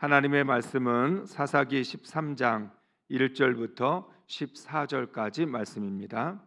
하나님의 말씀은 사사기 13장 1절부터 14절까지 말씀입니다.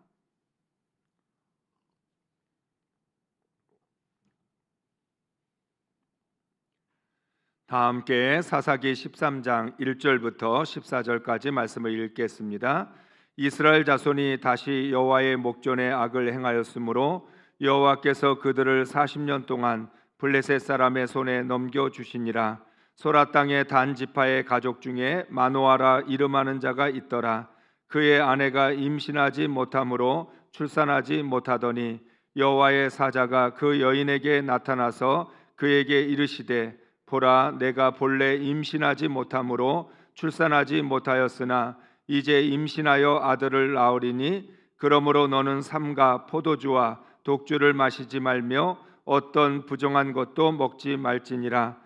다 함께 사사기 13장 1절부터 14절까지 말씀을 읽겠습니다. 이스라엘 자손이 다시 여호와의 목전에 악을 행하였으므로 여호와께서 그들을 40년 동안 블레셋 사람의 손에 넘겨 주시니라. 소라 땅의 단 지파의 가족 중에 마노아라 이름하는 자가 있더라. 그의 아내가 임신하지 못하므로 출산하지 못하더니 여호와의 사자가 그 여인에게 나타나서 그에게 이르시되 보라 내가 본래 임신하지 못하므로 출산하지 못하였으나 이제 임신하여 아들을 낳으리니 그러므로 너는 삼가 포도주와 독주를 마시지 말며 어떤 부정한 것도 먹지 말지니라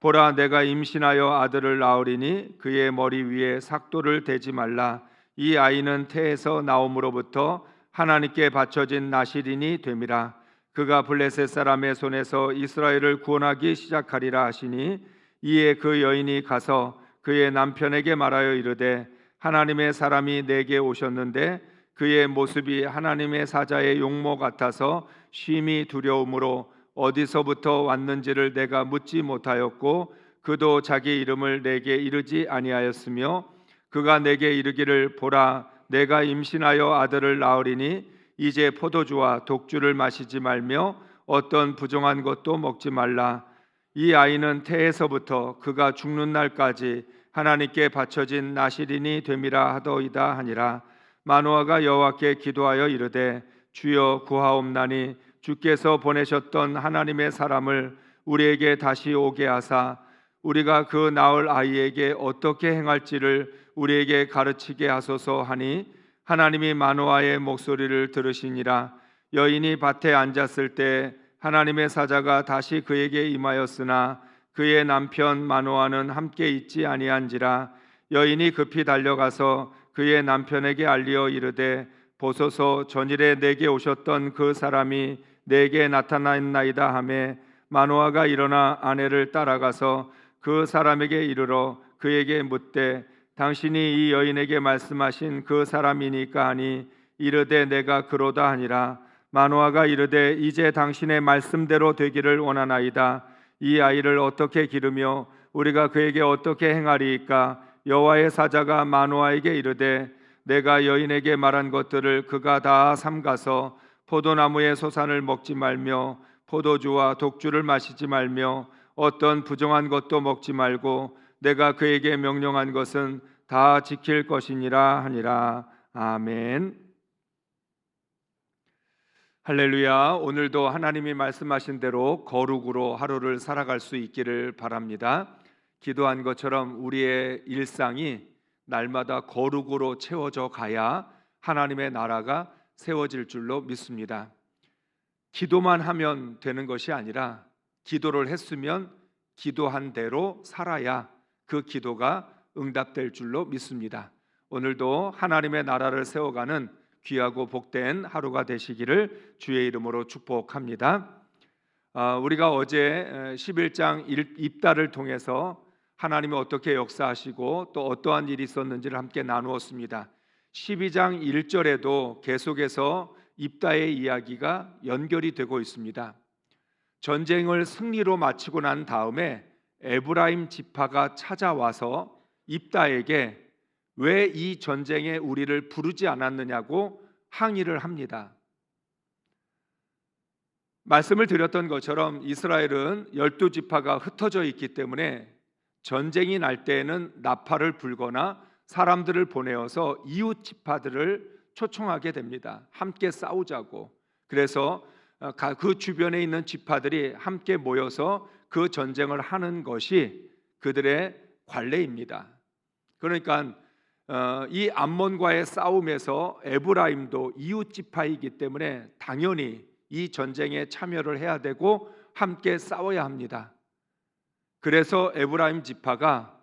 보라 내가 임신하여 아들을 낳으리니 그의 머리 위에 삭도를 대지 말라. 이 아이는 태에서 나옴으로부터 하나님께 바쳐진 나시린이 됨이라. 그가 블레셋 사람의 손에서 이스라엘을 구원하기 시작하리라 하시니 이에 그 여인이 가서 그의 남편에게 말하여 이르되 하나님의 사람이 내게 오셨는데 그의 모습이 하나님의 사자의 용모 같아서 심히 두려움으로 어디서부터 왔는지를 내가 묻지 못하였고 그도 자기 이름을 내게 이르지 아니하였으며 그가 내게 이르기를 보라 내가 임신하여 아들을 낳으리니 이제 포도주와 독주를 마시지 말며 어떤 부정한 것도 먹지 말라. 이 아이는 태에서부터 그가 죽는 날까지 하나님께 바쳐진 나시린이 됨이라 하더이다 하니라. 마노아가 여호와께 기도하여 이르되 주여 구하옵나니 주께서 보내셨던 하나님의 사람을 우리에게 다시 오게 하사 우리가 그 낳을 아이에게 어떻게 행할지를 우리에게 가르치게 하소서 하니 하나님이 마노아의 목소리를 들으시니라. 여인이 밭에 앉았을 때 하나님의 사자가 다시 그에게 임하였으나 그의 남편 마노아는 함께 있지 아니한지라. 여인이 급히 달려가서 그의 남편에게 알리어 이르되 보소서 전일에 내게 오셨던 그 사람이 내게 나타났나이다 하매 마노아가 일어나 아내를 따라가서 그 사람에게 이르러 그에게 묻되 당신이 이 여인에게 말씀하신 그 사람이니까 하니 이르되 내가 그로다 하니라. 마노아가 이르되 이제 당신의 말씀대로 되기를 원하나이다. 이 아이를 어떻게 기르며 우리가 그에게 어떻게 행하리이까? 여호와의 사자가 마노아에게 이르되 내가 여인에게 말한 것들을 그가 다 삼가서 포도나무의 소산을 먹지 말며 포도주와 독주를 마시지 말며 어떤 부정한 것도 먹지 말고 내가 그에게 명령한 것은 다 지킬 것이니라 하니라. 아멘. 할렐루야. 오늘도 하나님이 말씀하신 대로 거룩으로 하루를 살아갈 수 있기를 바랍니다. 기도한 것처럼 우리의 일상이 날마다 거룩으로 채워져 가야 하나님의 나라가 세워질 줄로 믿습니다. 기도만 하면 되는 것이 아니라 기도를 했으면 기도한 대로 살아야 그 기도가 응답될 줄로 믿습니다. 오늘도 하나님의 나라를 세워가는 귀하고 복된 하루가 되시기를 주의 이름으로 축복합니다. 아, 우리가 어제 11장 입다를 통해서 하나님이 어떻게 역사하시고 또 어떠한 일이 있었는지를 함께 나누었습니다. 12장 1절에도 계속해서 입다의 이야기가 연결이 되고 있습니다. 전쟁을 승리로 마치고 난 다음에 에브라임 지파가 찾아와서 입다에게 왜 이 전쟁에 우리를 부르지 않았느냐고 항의를 합니다. 말씀을 드렸던 것처럼 이스라엘은 열두 지파가 흩어져 있기 때문에 전쟁이 날 때에는 나팔을 불거나 사람들을 보내어서 이웃 지파들을 초청하게 됩니다. 함께 싸우자고. 그래서 어, 그 주변에 있는 지파들이 함께 모여서 그 전쟁을 하는 것이 그들의 관례입니다. 그러니까 어, 이 암몬과의 싸움에서 에브라임도 이웃 지파이기 때문에 당연히 이 전쟁에 참여를 해야 되고 함께 싸워야 합니다. 그래서 에브라임 지파가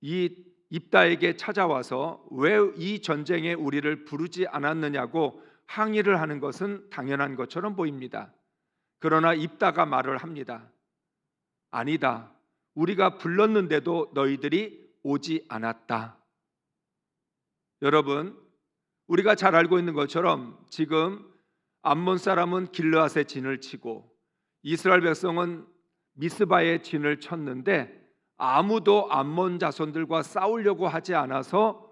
이 입다에게 찾아와서 왜 이 전쟁에 우리를 부르지 않았느냐고 항의를 하는 것은 당연한 것처럼 보입니다. 그러나 입다가 말을 합니다. 아니다. 우리가 불렀는데도 너희들이 오지 않았다. 여러분, 우리가 잘 알고 있는 것처럼 지금 암몬 사람은 길르앗의 진을 치고 이스라엘 백성은 미스바의 진을 쳤는데 아무도 암몬 자손들과 싸우려고 하지 않아서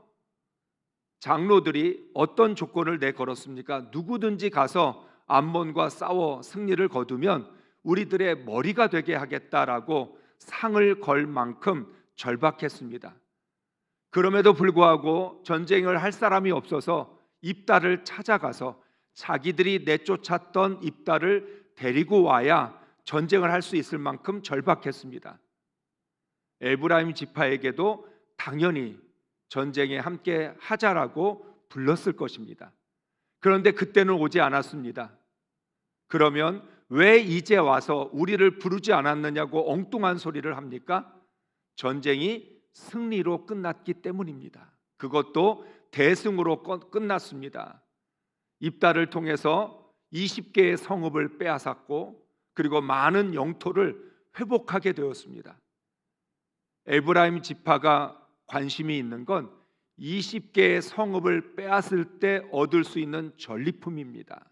장로들이 어떤 조건을 내걸었습니까? 누구든지 가서 암몬과 싸워 승리를 거두면 우리들의 머리가 되게 하겠다라고 상을 걸 만큼 절박했습니다. 그럼에도 불구하고 전쟁을 할 사람이 없어서 입다를 찾아가서 자기들이 내쫓았던 입다를 데리고 와야 전쟁을 할 수 있을 만큼 절박했습니다. 에브라임 지파에게도 당연히 전쟁에 함께 하자라고 불렀을 것입니다. 그런데 그때는 오지 않았습니다. 그러면 왜 이제 와서 우리를 부르지 않았느냐고 엉뚱한 소리를 합니까? 전쟁이 승리로 끝났기 때문입니다. 그것도 대승으로 끝났습니다. 입다를 통해서 20개의 성읍을 빼앗았고 그리고 많은 영토를 회복하게 되었습니다. 에브라임 지파가 관심이 있는 건 20개의 성읍을 빼앗을 때 얻을 수 있는 전리품입니다.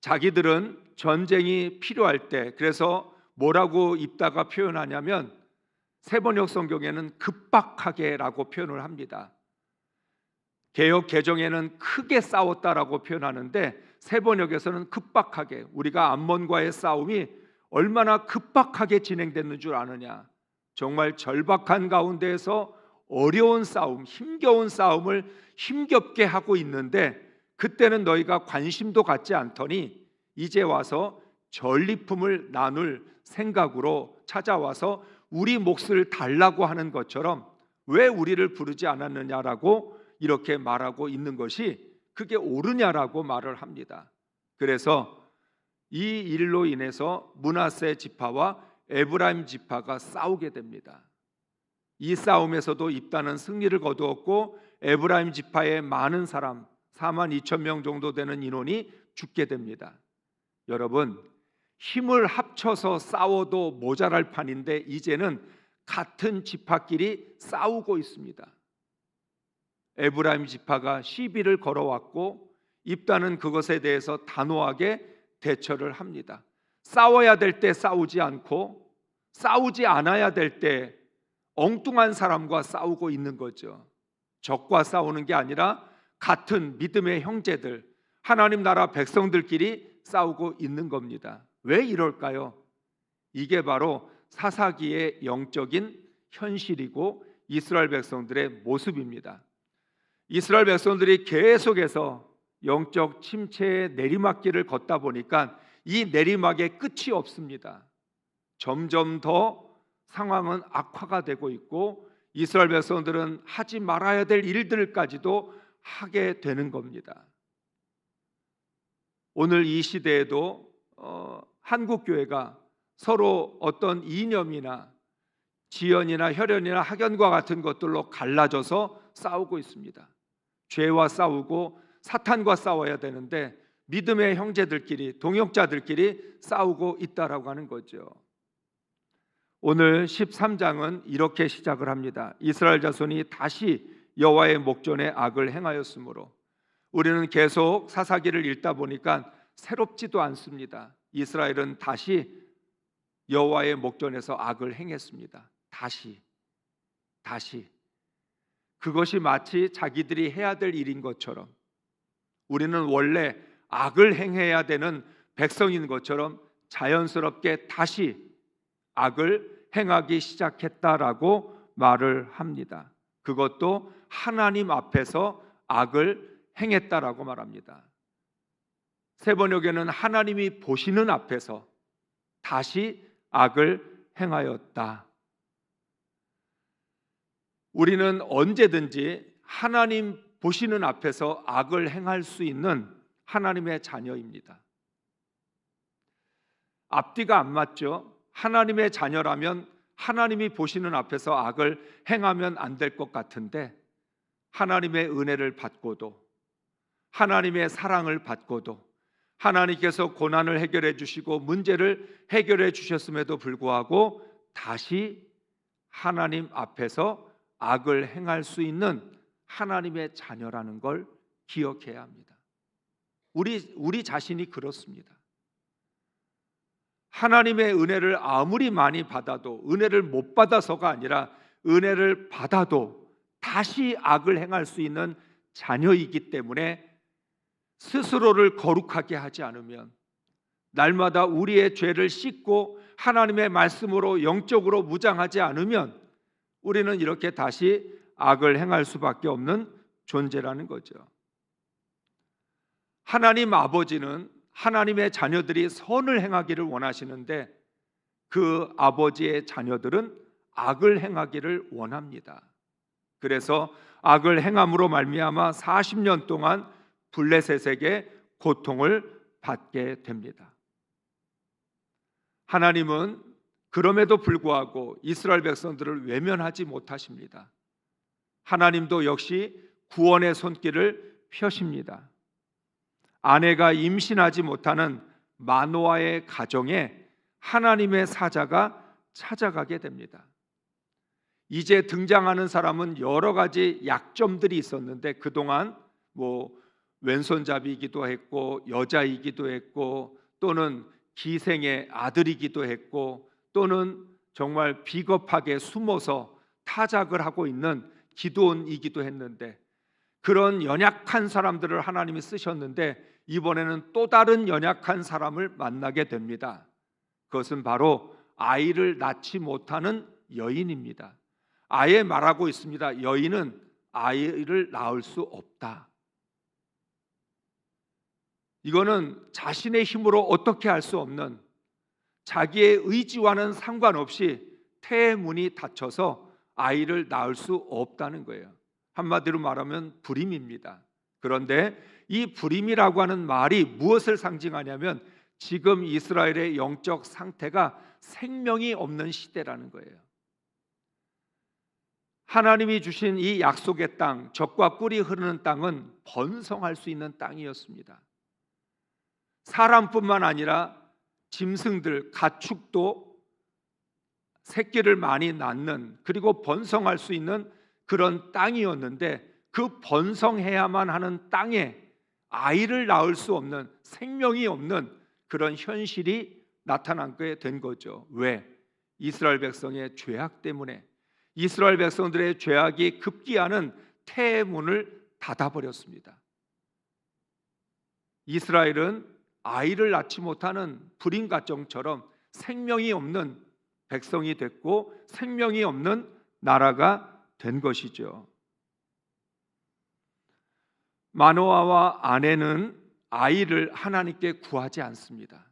자기들은 전쟁이 필요할 때 그래서 뭐라고 입다가 표현하냐면 세번역 성경에는 급박하게라고 표현을 합니다. 개혁 개정에는 크게 싸웠다라고 표현하는데 세번역에서는 급박하게 우리가 암몬과의 싸움이 얼마나 급박하게 진행됐는 줄 아느냐. 정말 절박한 가운데에서 어려운 싸움, 힘겨운 싸움을 힘겹게 하고 있는데 그때는 너희가 관심도 갖지 않더니 이제 와서 전리품을 나눌 생각으로 찾아와서 우리 몫을 달라고 하는 것처럼 왜 우리를 부르지 않았느냐라고 이렇게 말하고 있는 것이 그게 옳으냐라고 말을 합니다. 그래서 이 일로 인해서 문하세 지파와 에브라임 지파가 싸우게 됩니다. 이 싸움에서도 입다는 승리를 거두었고 에브라임 지파의 많은 사람 4만 2천 명 정도 되는 인원이 죽게 됩니다. 여러분 힘을 합쳐서 싸워도 모자랄 판인데 이제는 같은 지파끼리 싸우고 있습니다. 에브라임 지파가 시비를 걸어왔고 입다는 그것에 대해서 단호하게 대처를 합니다. 싸워야 될 때 싸우지 않고 싸우지 않아야 될 때 엉뚱한 사람과 싸우고 있는 거죠. 적과 싸우는 게 아니라 같은 믿음의 형제들, 하나님 나라 백성들끼리 싸우고 있는 겁니다. 왜 이럴까요? 이게 바로 사사기의 영적인 현실이고 이스라엘 백성들의 모습입니다. 이스라엘 백성들이 계속해서 영적 침체의 내리막길을 걷다 보니까 이 내리막에 끝이 없습니다. 점점 더 상황은 악화가 되고 있고 이스라엘 백성들은 하지 말아야 될 일들까지도 하게 되는 겁니다. 오늘 이 시대에도 어, 한국 교회가 서로 어떤 이념이나 지연이나 혈연이나 학연과 같은 것들로 갈라져서 싸우고 있습니다. 죄와 싸우고 사탄과 싸워야 되는데 믿음의 형제들끼리 동역자들끼리 싸우고 있다라고 하는 거죠. 오늘 13장은 이렇게 시작을 합니다. 이스라엘 자손이 다시 여호와의 목전에 악을 행하였으므로 우리는 계속 사사기를 읽다 보니까 새롭지도 않습니다. 이스라엘은 다시 여호와의 목전에서 악을 행했습니다. 다시 다시 그것이 마치 자기들이 해야 될 일인 것처럼 우리는 원래 악을 행해야 되는 백성인 것처럼 자연스럽게 다시 악을 행하기 시작했다라고 말을 합니다. 그것도 하나님 앞에서 악을 행했다라고 말합니다. 세 번역에는 하나님이 보시는 앞에서 다시 악을 행하였다. 우리는 언제든지 하나님 보시는 앞에서 악을 행할 수 있는 하나님의 자녀입니다. 앞뒤가 안 맞죠? 하나님의 자녀라면 하나님이 보시는 앞에서 악을 행하면 안 될 것 같은데 하나님의 은혜를 받고도 하나님의 사랑을 받고도 하나님께서 고난을 해결해 주시고 문제를 해결해 주셨음에도 불구하고 다시 하나님 앞에서 악을 행할 수 있는 하나님의 자녀라는 걸 기억해야 합니다. 우리 우리 자신이 그렇습니다. 하나님의 은혜를 아무리 많이 받아도 은혜를 못 받아서가 아니라 은혜를 받아도 다시 악을 행할 수 있는 자녀이기 때문에 스스로를 거룩하게 하지 않으면 날마다 우리의 죄를 씻고 하나님의 말씀으로 영적으로 무장하지 않으면 우리는 이렇게 다시 악을 행할 수밖에 없는 존재라는 거죠. 하나님 아버지는 하나님의 자녀들이 선을 행하기를 원하시는데 그 아버지의 자녀들은 악을 행하기를 원합니다. 그래서 악을 행함으로 말미암아 40년 동안 블레셋에게 고통을 받게 됩니다. 하나님은 그럼에도 불구하고 이스라엘 백성들을 외면하지 못하십니다. 하나님도 역시 구원의 손길을 펴십니다. 아내가 임신하지 못하는 마노아의 가정에 하나님의 사자가 찾아가게 됩니다. 이제 등장하는 사람은 여러 가지 약점들이 있었는데 그동안 뭐 왼손잡이기도 했고 여자이기도 했고 또는 기생의 아들이기도 했고 또는 정말 비겁하게 숨어서 타작을 하고 있는 기도원이기도 했는데 그런 연약한 사람들을 하나님이 쓰셨는데 이번에는 또 다른 연약한 사람을 만나게 됩니다. 그것은 바로 아이를 낳지 못하는 여인입니다. 아예 말하고 있습니다. 여인은 아이를 낳을 수 없다. 이거는 자신의 힘으로 어떻게 할 수 없는 자기의 의지와는 상관없이 태의 문이 닫혀서 아이를 낳을 수 없다는 거예요. 한마디로 말하면 불임입니다. 그런데 이 불임이라고 하는 말이 무엇을 상징하냐면 지금 이스라엘의 영적 상태가 생명이 없는 시대라는 거예요. 하나님이 주신 이 약속의 땅, 적과 꿀이 흐르는 땅은 번성할 수 있는 땅이었습니다. 사람뿐만 아니라 짐승들, 가축도 새끼를 많이 낳는 그리고 번성할 수 있는 그런 땅이었는데 그 번성해야만 하는 땅에 아이를 낳을 수 없는 생명이 없는 그런 현실이 나타나게 된 거죠. 왜? 이스라엘 백성의 죄악 때문에 이스라엘 백성들의 죄악이 급기야는 태의 문을 닫아버렸습니다. 이스라엘은 아이를 낳지 못하는 불임 가정처럼 생명이 없는 백성이 됐고 생명이 없는 나라가 된 것이죠. 마노아와 아내는 아이를 하나님께 구하지 않습니다.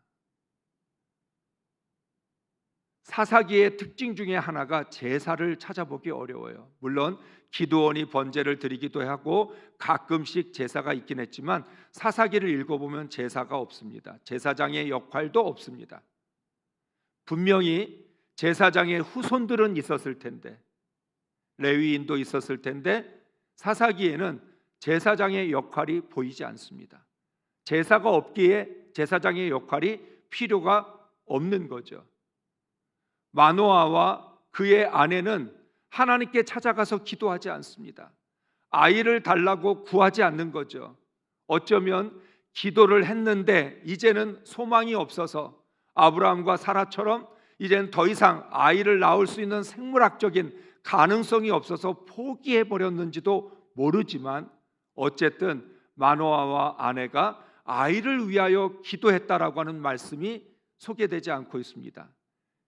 사사기의 특징 중에 하나가 제사를 찾아보기 어려워요. 물론 기도원이 번제를 드리기도 하고 가끔씩 제사가 있긴 했지만 사사기를 읽어보면 제사가 없습니다. 제사장의 역할도 없습니다. 분명히 제사장의 후손들은 있었을 텐데 레위인도 있었을 텐데 사사기에는 제사장의 역할이 보이지 않습니다. 제사가 없기에 제사장의 역할이 필요가 없는 거죠. 마노아와 그의 아내는 하나님께 찾아가서 기도하지 않습니다. 아이를 달라고 구하지 않는 거죠. 어쩌면 기도를 했는데 이제는 소망이 없어서 아브라함과 사라처럼 이제는 더 이상 아이를 낳을 수 있는 생물학적인 가능성이 없어서 포기해 버렸는지도 모르지만 어쨌든 마노아와 아내가 아이를 위하여 기도했다라고 하는 말씀이 소개되지 않고 있습니다.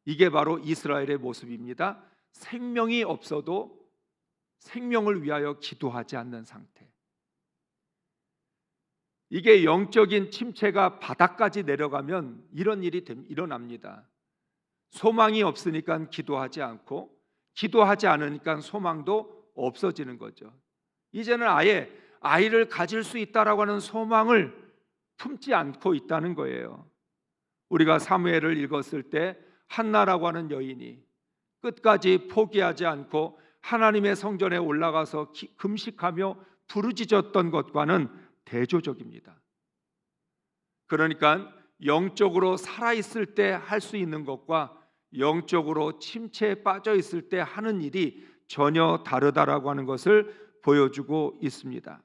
이게 바로 이스라엘의 모습입니다. 생명이 없어도 생명을 위하여 기도하지 않는 상태. 이게 영적인 침체가 바닥까지 내려가면 이런 일이 일어납니다. 소망이 없으니까 기도하지 않고 기도하지 않으니까 소망도 없어지는 거죠. 이제는 아예 아이를 가질 수 있다라고 하는 소망을 품지 않고 있다는 거예요. 우리가 사무엘을 읽었을 때 한나라고 하는 여인이 끝까지 포기하지 않고 하나님의 성전에 올라가서 금식하며 부르짖었던 것과는 대조적입니다. 그러니까 영적으로 살아 있을 때 할 수 있는 것과 영적으로 침체에 빠져 있을 때 하는 일이 전혀 다르다라고 하는 것을 보여주고 있습니다.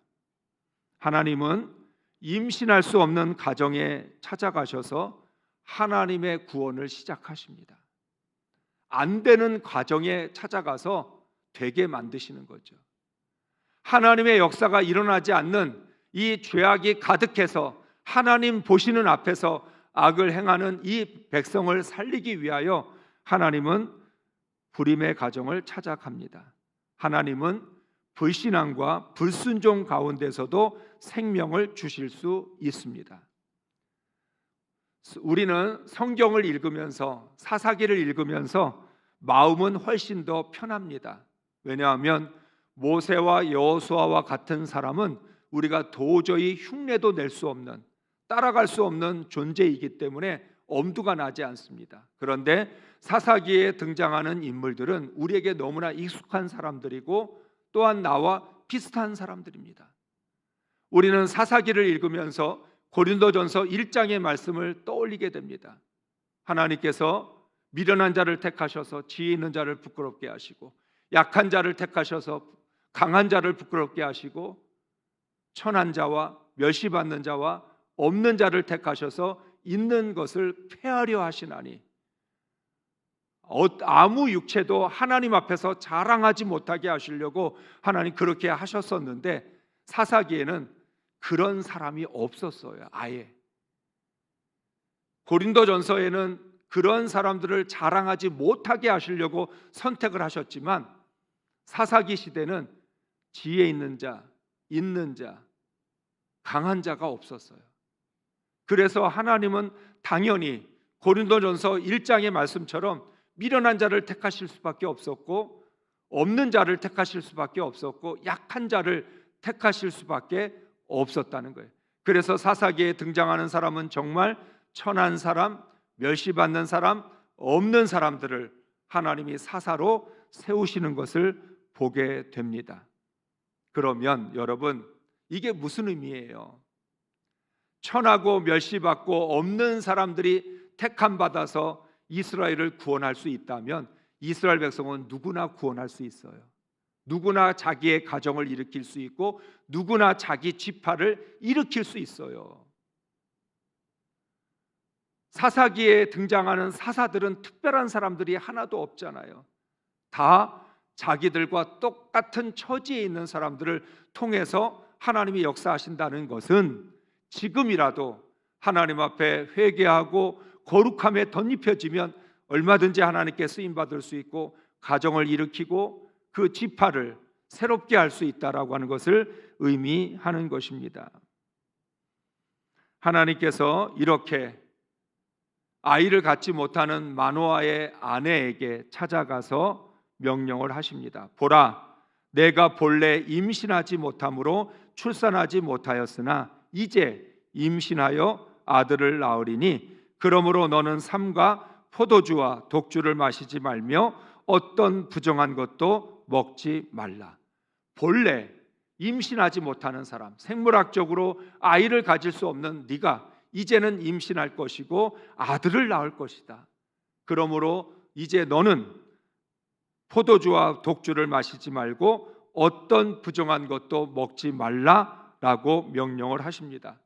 하나님은 임신할 수 없는 가정에 찾아가셔서 하나님의 구원을 시작하십니다. 안 되는 과정에 찾아가서 되게 만드시는 거죠. 하나님의 역사가 일어나지 않는 이 죄악이 가득해서 하나님 보시는 앞에서 악을 행하는 이 백성을 살리기 위하여 하나님은 불임의 가정을 찾아갑니다. 하나님은 불신앙과 불순종 가운데서도 생명을 주실 수 있습니다. 우리는 성경을 읽으면서 사사기를 읽으면서 마음은 훨씬 더 편합니다. 왜냐하면 모세와 여호수아와 같은 사람은 우리가 도저히 흉내도 낼 수 없는 따라갈 수 없는 존재이기 때문에 엄두가 나지 않습니다. 그런데 사사기에 등장하는 인물들은 우리에게 너무나 익숙한 사람들이고 또한 나와 비슷한 사람들입니다. 우리는 사사기를 읽으면서 고린도전서 1장의 말씀을 떠올리게 됩니다. 하나님께서 미련한 자를 택하셔서 지혜 있는 자를 부끄럽게 하시고 약한 자를 택하셔서 강한 자를 부끄럽게 하시고 천한 자와 멸시받는 자와 없는 자를 택하셔서 있는 것을 폐하려 하시나니 어, 아무 육체도 하나님 앞에서 자랑하지 못하게 하시려고 하나님 그렇게 하셨었는데 사사기에는 그런 사람이 없었어요. 아예 고린도전서에는 그런 사람들을 자랑하지 못하게 하시려고 선택을 하셨지만 사사기 시대는 지혜 있는 자, 있는 자, 강한 자가 없었어요. 그래서 하나님은 당연히 고린도전서 1장의 말씀처럼 미련한 자를 택하실 수밖에 없었고 없는 자를 택하실 수밖에 없었고 약한 자를 택하실 수밖에 없었다는 거예요. 그래서 사사기에 등장하는 사람은 정말 천한 사람, 멸시받는 사람, 없는 사람들을 하나님이 사사로 세우시는 것을 보게 됩니다. 그러면 여러분 이게 무슨 의미예요? 천하고 멸시받고 없는 사람들이 택함 받아서 이스라엘을 구원할 수 있다면 이스라엘 백성은 누구나 구원할 수 있어요. 누구나 자기의 가정을 일으킬 수 있고 누구나 자기 지파를 일으킬 수 있어요. 사사기에 등장하는 사사들은 특별한 사람들이 하나도 없잖아요. 다 자기들과 똑같은 처지에 있는 사람들을 통해서 하나님이 역사하신다는 것은 지금이라도 하나님 앞에 회개하고 거룩함에 덧입혀지면 얼마든지 하나님께 쓰임 받을 수 있고 가정을 일으키고 그 지파를 새롭게 할 수 있다라고 하는 것을 의미하는 것입니다. 하나님께서 이렇게 아이를 갖지 못하는 마노아의 아내에게 찾아가서 명령을 하십니다. 보라, 내가 본래 임신하지 못함으로 출산하지 못하였으나 이제 임신하여 아들을 낳으리니 그러므로 너는 삼과 포도주와 독주를 마시지 말며 어떤 부정한 것도 먹지 말라. 본래 임신하지 못하는 사람, 생물학적으로 아이를 가질 수 없는 네가 이제는 임신할 것이고 아들을 낳을 것이다. 그러므로 이제 너는 포도주와 독주를 마시지 말고 어떤 부정한 것도 먹지 말라 라고 명령을 하십니다.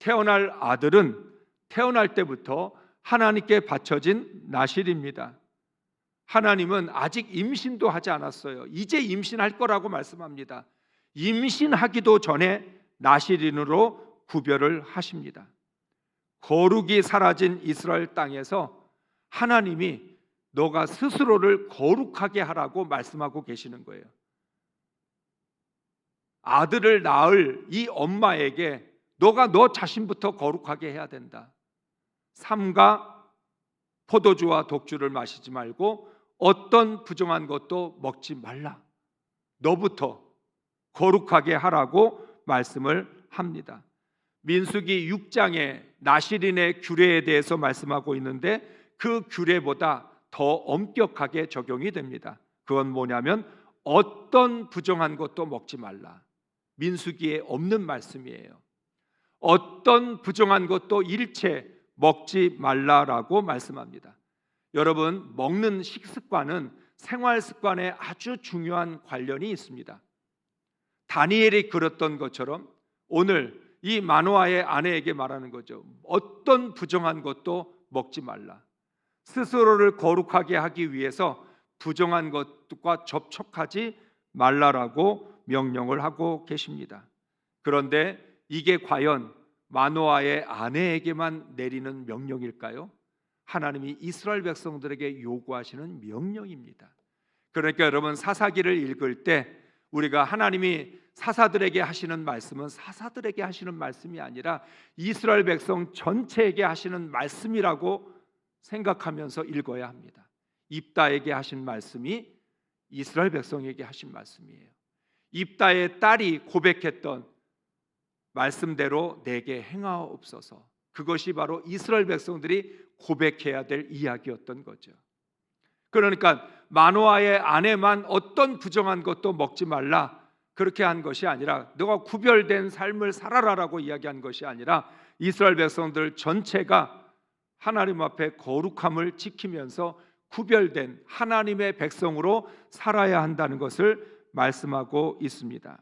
태어날 아들은 태어날 때부터 하나님께 바쳐진 나실입니다. 하나님은 아직 임신도 하지 않았어요. 이제 임신할 거라고 말씀합니다. 임신하기도 전에 나실인으로 구별을 하십니다. 거룩이 사라진 이스라엘 땅에서 하나님이 너가 스스로를 거룩하게 하라고 말씀하고 계시는 거예요. 아들을 낳을 이 엄마에게 너가 너 자신부터 거룩하게 해야 된다. 삼가 포도주와 독주를 마시지 말고 어떤 부정한 것도 먹지 말라. 너부터 거룩하게 하라고 말씀을 합니다. 민수기 6장에 나시린의 규례에 대해서 말씀하고 있는데 그 규례보다 더 엄격하게 적용이 됩니다. 그건 뭐냐면 어떤 부정한 것도 먹지 말라. 민수기에 없는 말씀이에요. 어떤 부정한 것도 일체 먹지 말라라고 말씀합니다. 여러분, 먹는 식습관은 생활 습관에 아주 중요한 관련이 있습니다. 다니엘이 그렸던 것처럼 오늘 이 마노아의 아내에게 말하는 거죠. 어떤 부정한 것도 먹지 말라. 스스로를 거룩하게 하기 위해서 부정한 것과 접촉하지 말라라고 명령을 하고 계십니다. 그런데 이게 과연 마노아의 아내에게만 내리는 명령일까요? 하나님이 이스라엘 백성들에게 요구하시는 명령입니다. 그러니까 여러분 사사기를 읽을 때 우리가 하나님이 사사들에게 하시는 말씀은 사사들에게 하시는 말씀이 아니라 이스라엘 백성 전체에게 하시는 말씀이라고 생각하면서 읽어야 합니다. 입다에게 하신 말씀이 이스라엘 백성에게 하신 말씀이에요. 입다의 딸이 고백했던 말씀대로 내게 행하옵소서. 그것이 바로 이스라엘 백성들이 고백해야 될 이야기였던 거죠. 그러니까 마노아의 아내만 어떤 부정한 것도 먹지 말라 그렇게 한 것이 아니라 너가 구별된 삶을 살아라라고 이야기한 것이 아니라 이스라엘 백성들 전체가 하나님 앞에 거룩함을 지키면서 구별된 하나님의 백성으로 살아야 한다는 것을 말씀하고 있습니다.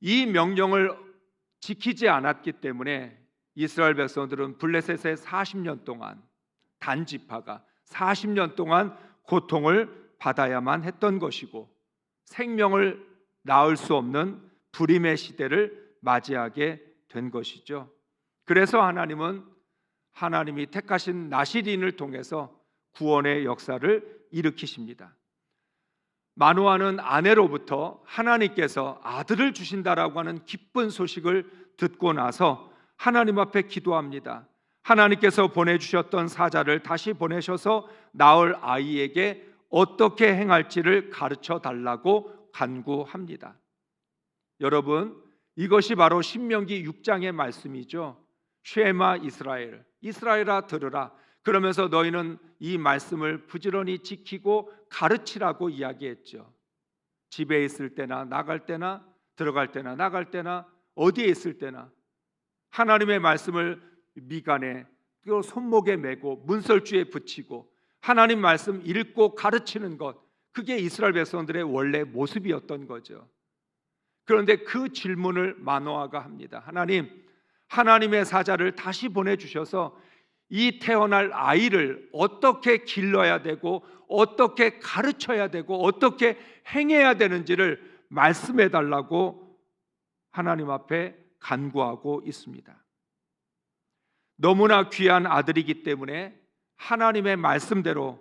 이 명령을 지키지 않았기 때문에 이스라엘 백성들은 블레셋의 40년 동안 단지파가 40년 동안 고통을 받아야만 했던 것이고 생명을 낳을 수 없는 불임의 시대를 맞이하게 된 것이죠. 그래서 하나님은 하나님이 택하신 나시린을 통해서 구원의 역사를 일으키십니다. 마누아는 아내로부터 하나님께서 아들을 주신다라고 하는 기쁜 소식을 듣고 나서 하나님 앞에 기도합니다. 하나님께서 보내주셨던 사자를 다시 보내셔서 낳을 아이에게 어떻게 행할지를 가르쳐 달라고 간구합니다. 여러분, 이것이 바로 신명기 6장의 말씀이죠. 쉐마 이스라엘, 이스라엘아 들으라. 그러면서 너희는 이 말씀을 부지런히 지키고 가르치라고 이야기했죠. 집에 있을 때나 나갈 때나 들어갈 때나 나갈 때나 어디에 있을 때나 하나님의 말씀을 미간에 그 손목에 메고 문설주에 붙이고 하나님 말씀 읽고 가르치는 것 그게 이스라엘 백성들의 원래 모습이었던 거죠. 그런데 그 질문을 마노아가 합니다. 하나님, 하나님의 사자를 다시 보내 주셔서 이 태어날 아이를 어떻게 길러야 되고 어떻게 가르쳐야 되고 어떻게 행해야 되는지를 말씀해 달라고 하나님 앞에 간구하고 있습니다. 너무나 귀한 아들이기 때문에 하나님의 말씀대로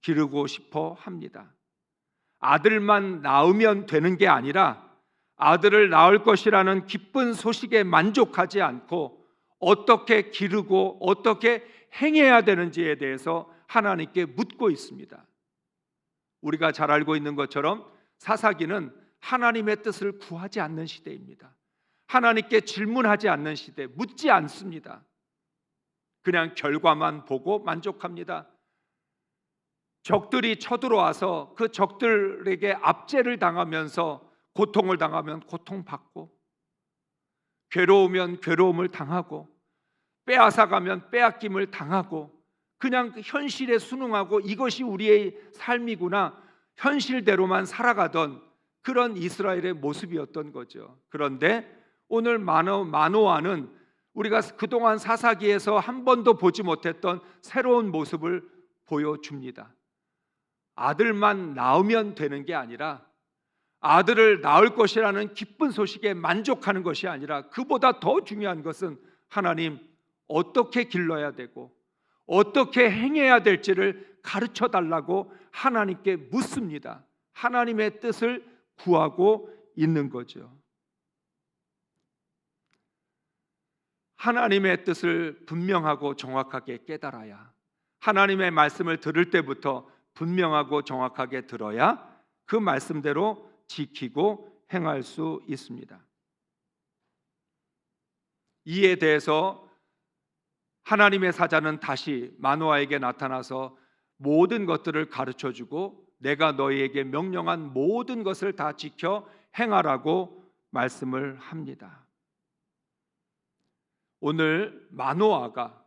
기르고 싶어 합니다. 아들만 낳으면 되는 게 아니라 아들을 낳을 것이라는 기쁜 소식에 만족하지 않고 어떻게 기르고 어떻게 행해야 되는지에 대해서 하나님께 묻고 있습니다. 우리가 잘 알고 있는 것처럼 사사기는 하나님의 뜻을 구하지 않는 시대입니다. 하나님께 질문하지 않는 시대, 묻지 않습니다. 그냥 결과만 보고 만족합니다. 적들이 쳐들어와서 그 적들에게 압제를 당하면서 고통을 당하면 고통받고 괴로우면 괴로움을 당하고 빼앗아가면 빼앗김을 당하고 그냥 그 현실에 순응하고 이것이 우리의 삶이구나 현실대로만 살아가던 그런 이스라엘의 모습이었던 거죠. 그런데 오늘 마노, 마노아는 우리가 그동안 사사기에서 한 번도 보지 못했던 새로운 모습을 보여줍니다. 아들만 낳으면 되는 게 아니라 아들을 낳을 것이라는 기쁜 소식에 만족하는 것이 아니라 그보다 더 중요한 것은 하나님 어떻게 길러야 되고 어떻게 행해야 될지를 가르쳐 달라고 하나님께 묻습니다. 하나님의 뜻을 구하고 있는 거죠. 하나님의 뜻을 분명하고 정확하게 깨달아야 하나님의 말씀을 들을 때부터 분명하고 정확하게 들어야 그 말씀대로 지키고 행할 수 있습니다. 이에 대해서 하나님의 사자는 다시 마노아에게 나타나서 모든 것들을 가르쳐 주고 내가 너희에게 명령한 모든 것을 다 지켜 행하라고 말씀을 합니다. 오늘 마노아가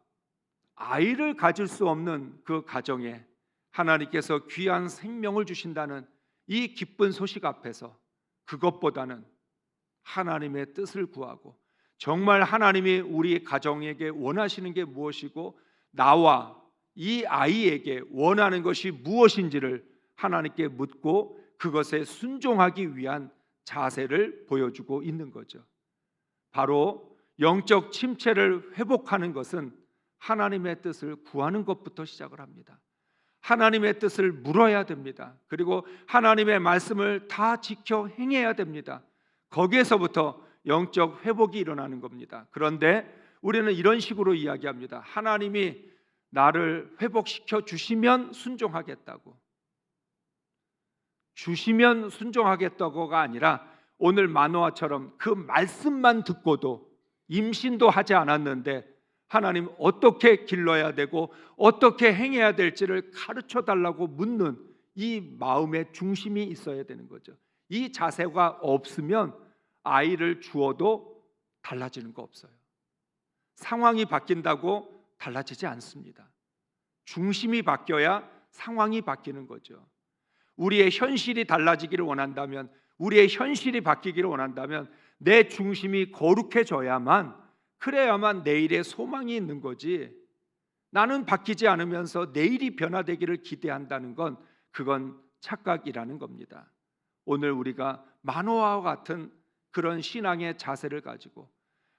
아이를 가질 수 없는 그 가정에 하나님께서 귀한 생명을 주신다는 이 기쁜 소식 앞에서 그것보다는 하나님의 뜻을 구하고 정말 하나님이 우리 가정에게 원하시는 게 무엇이고 나와 이 아이에게 원하는 것이 무엇인지를 하나님께 묻고 그것에 순종하기 위한 자세를 보여주고 있는 거죠. 바로 영적 침체를 회복하는 것은 하나님의 뜻을 구하는 것부터 시작을 합니다. 하나님의 뜻을 물어야 됩니다. 그리고 하나님의 말씀을 다 지켜 행해야 됩니다. 거기에서부터 영적 회복이 일어나는 겁니다. 그런데 우리는 이런 식으로 이야기합니다. 하나님이 나를 회복시켜 주시면 순종하겠다고. 주시면 순종하겠다고가 아니라 오늘 마노아처럼 그 말씀만 듣고도 임신도 하지 않았는데 하나님 어떻게 길러야 되고 어떻게 행해야 될지를 가르쳐 달라고 묻는 이 마음의 중심이 있어야 되는 거죠. 이 자세가 없으면 아이를 주어도 달라지는 거 없어요. 상황이 바뀐다고 달라지지 않습니다. 중심이 바뀌어야 상황이 바뀌는 거죠. 우리의 현실이 달라지기를 원한다면, 우리의 현실이 바뀌기를 원한다면 내 중심이 거룩해져야만 그래야만 내일의 소망이 있는 거지. 나는 바뀌지 않으면서 내일이 변화되기를 기대한다는 건 그건 착각이라는 겁니다. 오늘 우리가 만호와 같은 그런 신앙의 자세를 가지고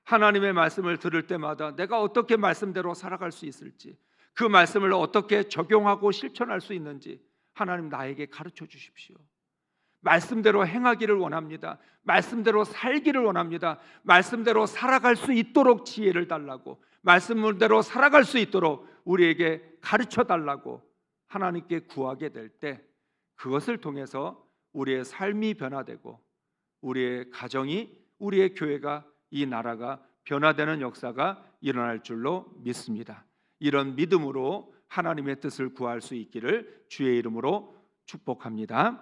하나님의 말씀을 들을 때마다 내가 어떻게 말씀대로 살아갈 수 있을지 그 말씀을 어떻게 적용하고 실천할 수 있는지 하나님 나에게 가르쳐 주십시오. 말씀대로 행하기를 원합니다. 말씀대로 살기를 원합니다. 말씀대로 살아갈 수 있도록 지혜를 달라고 말씀대로 살아갈 수 있도록 우리에게 가르쳐 달라고 하나님께 구하게 될 때 그것을 통해서 우리의 삶이 변화되고 우리의 가정이 우리의 교회가 이 나라가 변화되는 역사가 일어날 줄로 믿습니다. 이런 믿음으로 하나님의 뜻을 구할 수 있기를 주의 이름으로 축복합니다.